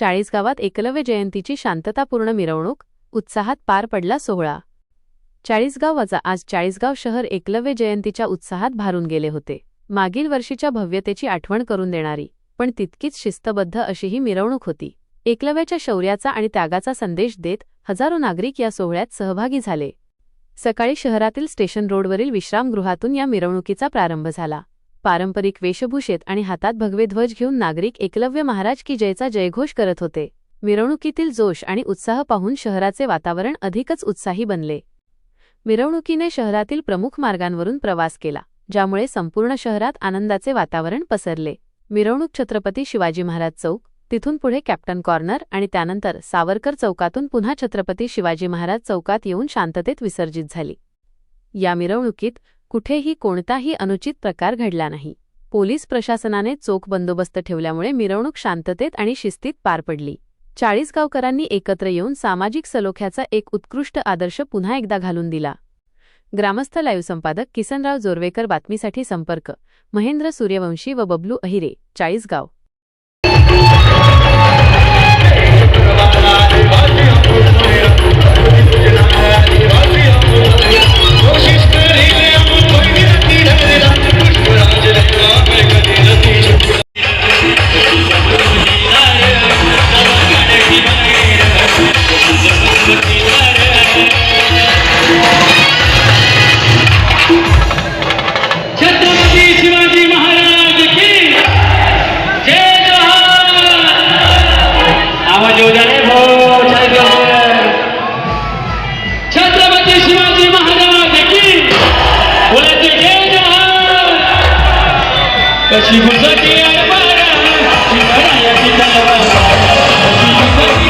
चाळीसगावात एकलव्य जयंतीची शांततापूर्ण मिरवणूक उत्साहात पार पडला सोहळा. चाळीसगाव वजा आज चाळीसगाव शहर एकलव्य जयंतीच्या उत्साहात भारून गेले होते. मागील वर्षीच्या भव्यतेची आठवण करून देणारी पण तितकीच शिस्तबद्ध अशी ही मिरवणूक होती. एकलव्याच्या शौर्याचा आणि त्यागाचा संदेश देत हजारो नागरिक या सोहळ्यात सहभागी झाले. सकाळी शहरातील स्टेशन रोडवरील विश्रामगृहातून या मिरवणुकीचा प्रारंभ झाला. पारंपरिक वेशभूषेत आणि हातात भगवे ध्वज घेऊन नागरिक एकलव्य महाराज की जयचा जयघोष करत होते. मिरवणुकीतील जोश आणि उत्साह पाहून शहराचे वातावरण अधिकच उत्साही बनले. मिरवणुकीने शहरातील प्रमुख मार्गांवरून प्रवास केला ज्यामुळे संपूर्ण शहरात आनंदाचे वातावरण पसरले. मिरवणूक छत्रपती शिवाजी महाराज चौक तिथून पुढे कॅप्टन कॉर्नर आणि त्यानंतर सावरकर चौकातून पुन्हा छत्रपती शिवाजी महाराज चौकात येऊन शांततेत विसर्जित झाली. या मिरवणुकीत कुठेही कोणताही अनुचित प्रकार घडला नाही. पोलीस प्रशासनाने चोख बंदोबस्त ठेवल्यामुळे मिरवणूक शांततेत आणि शिस्तीत पार पडली. चाळीस गावकरांनी एकत्र येऊन सामाजिक सलोख्याचा एक उत्कृष्ट आदर्श पुन्हा एकदा घालून दिला. ग्रामस्थ लाईव्ह संपादक किसनराव जोरवेकर बातमीसाठी संपर्क. महेंद्र सूर्यवंशी व बबलू अहिरे चाळीसगाव. कशी घुसटी अडवारा शिवरायाची तलवार कशी घुसटी